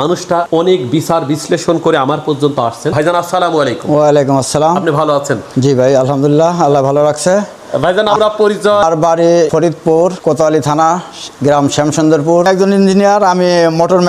মানুষটা অনেক বিচার বিশ্লেষণ করে আমার পর্যন্ত আসছেন। ভাইজান আসসালামু আলাইকুম। ওয়ালাইকুম আসসালাম। আপনি ভালো আছেন? জি ভাই আলহামদুলিল্লাহ আল্লাহ ভালো রাখছে। ভাইজান আমরা পরিচয় আর বাড়ি ফরিদপুর কোতোয়ালি থানা গ্রাম শ্যামসুন্দরপুর। একজন ইঞ্জিনিয়ার আমি মোটর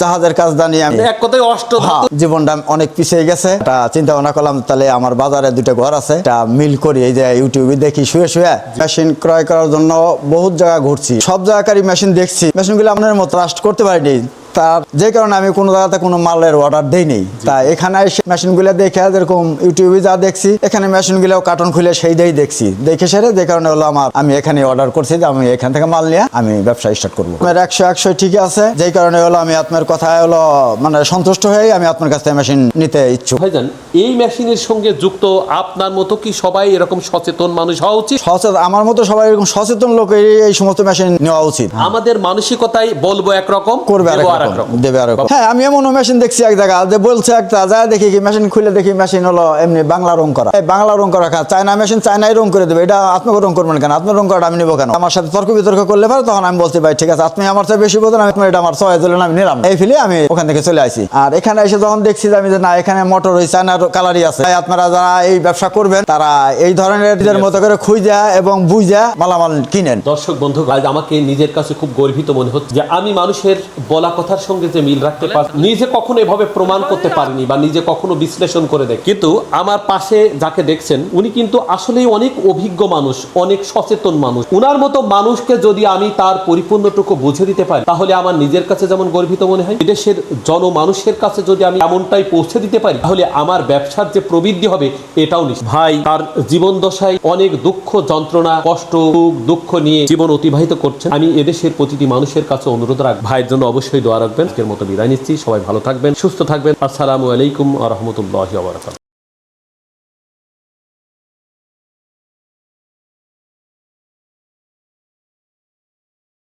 জাহাজের কাজ আমি। এক কথায় অষ্ট হ্যাঁ, জীবনটা অনেক পিছিয়ে গেছে। এটা চিন্তা ভাবনা করলাম তাহলে আমার বাজারে দুটো ঘর আছে। এটা মিল করি এই যে ইউটিউবে দেখি শুয়ে শুয়ে। মেশিন ক্রয় করার জন্য বহুত জায়গা ঘুরছি। সব জায়গাকারই মেশিন দেখছি। মেশিনগুলো আপনার মতো ট্রাস্ট করতে পারিনি। তার যে কারণে আমি কোনো জায়গাতে কোনো মালের অর্ডার দেই নেই তা এখানে এসে মেশিনগুলো দেখে যেরকম ইউটিউবে যা দেখছি এখানে মেশিনগুলো কার্টন খুলে সেই দিয়েই দেখছি। দেখে সেরে যে কারণে হলো আমার আমি এখানে অর্ডার করছি যে আমি এখান থেকে মাল নিয়ে আমি ব্যবসা স্টার্ট করব। আমার একশো একশো ঠিকই আছে যেই কারণে হলো আমি আপনার কথায় হলো মানে সন্তুষ্ট হয়ে আমি আপনার কাছ থেকে মেশিন নিতে ইচ্ছুক। ভাইজান এই মেশিনের সঙ্গে যুক্ত আপনার মতো কি সবাই এরকম সচেতন মানুষ হওয়া উচিত? সচেতন আমার মতো সবাই এরকম সচেতন লোকের এই সমস্ত মেশিন নেওয়া উচিত। আমাদের মানসিকতাই বলব একরকম করবে আরেক দেবো হ্যাঁ আমি এমন মেশিন দেখছি এক জায়গা যে বলছে একটা যা দেখি কি মেশিন খুলে দেখি মেশিন হলো এমনি বাংলা রং করা। এই বাংলা রং করা খা চায়না মেশিন চায়নাই রং করে দেবে এটা আপনাকে রং করবেন কেন? আপনার রং করাটা আমি নেব কেন? আমার সাথে তর্ক বিতর্ক করলে পারে তখন আমি বলছি ভাই ঠিক আছে আপনি আমার চেয়ে বেশি বোঝেন আমি এটা আমার ছয় দিলেন আমি নিলাম। এই ফিলে আমি ওখান থেকে চলে আসি আর এখানে এসে যখন দেখছি যে আমি যে না এখানে মোটর ওই চায়নার কালারই আছে। তাই আপনারা যারা এই ব্যবসা করবেন তারা এই ধরনের নিজের মতো করে খুঁজা এবং বুঝা মালামাল কিনেন। দর্শক বন্ধু আমাকে নিজের কাছে খুব গর্বিত মনে হচ্ছে যে আমি মানুষের বলা কথার সঙ্গে যে মিল রাখতে পারি নিজে কখনো এভাবে প্রমাণ করতে পারিনি বা নিজে কখনো বিশ্লেষণ করে দেখ। কিন্তু আমার পাশে যাকে দেখছেন উনি কিন্তু আসলেই অনেক অভিজ্ঞ মানুষ অনেক সচেতন মানুষ। উনার মতো মানুষকে যদি আমি তার পরিপূর্ণটুকু বুঝে দিতে পারি তাহলে আমার নিজের কাছে যেমন গর্বিত মনে হয় দেশের জনমানুষের কাছে যদি আমি এমনটাই পৌঁছে দিতে পারি তাহলে আমার ব্যবসার যে প্রবৃদ্ধি হবে এটাও নিশ্চিত। ভাই তার জীবন দশায় অনেক দুঃখ যন্ত্রণা কষ্ট দুঃখ নিয়ে জীবন অতিবাহিত করছেন। আমি এদেশের প্রতিটি মানুষের কাছে অনুরোধ রাখ ভাইয়ের জন্য অবশ্যই দোয়া রাখবেন। আজকের মতো বিদায় নিচ্ছি। সবাই ভালো থাকবেন সুস্থ থাকবেন। আসসালামু আলাইকুম আ রহমতুল্লাহ